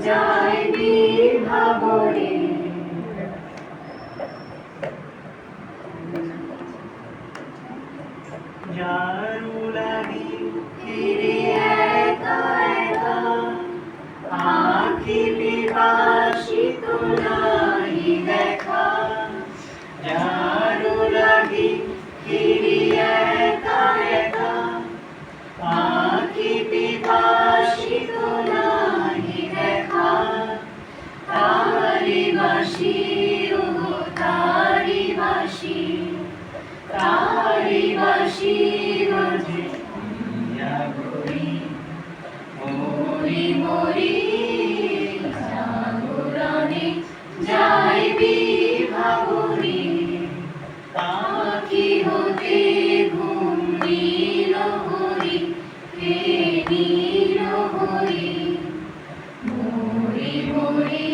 যায় বিভাবরে যারু লাগি বাসি ও তারি বাসি তারি বাসি বাজে ঘুরি মরি মরি জাগরণে যাইবি ভাবুরি পাখি হতে ঘুম নীল হরি হে নীল হরি। মরি মরি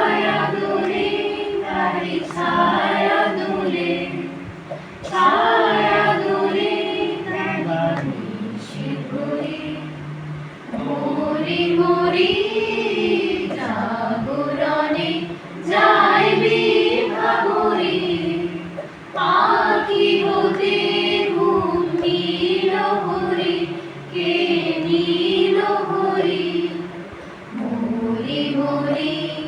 হরি হরি হরি